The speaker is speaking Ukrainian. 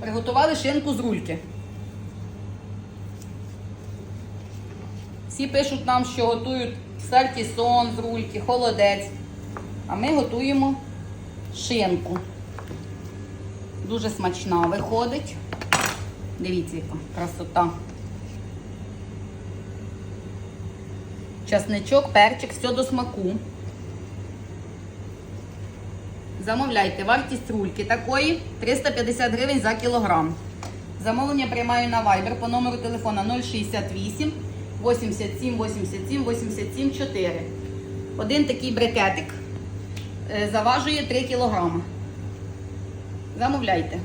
Приготували шинку з рульки. Всі пишуть нам, що готують сальтісон з рульки, холодець. А ми готуємо шинку. Дуже смачна виходить. Дивіться, яка красота. Часничок, перчик, все до смаку. Замовляйте, вартість рульки такої 350 гривень за кілограм. Замовлення приймаю на Viber по номеру телефона 068 87 87 87 4. Один такий брикетик е, заважує 3 кілограми. Замовляйте.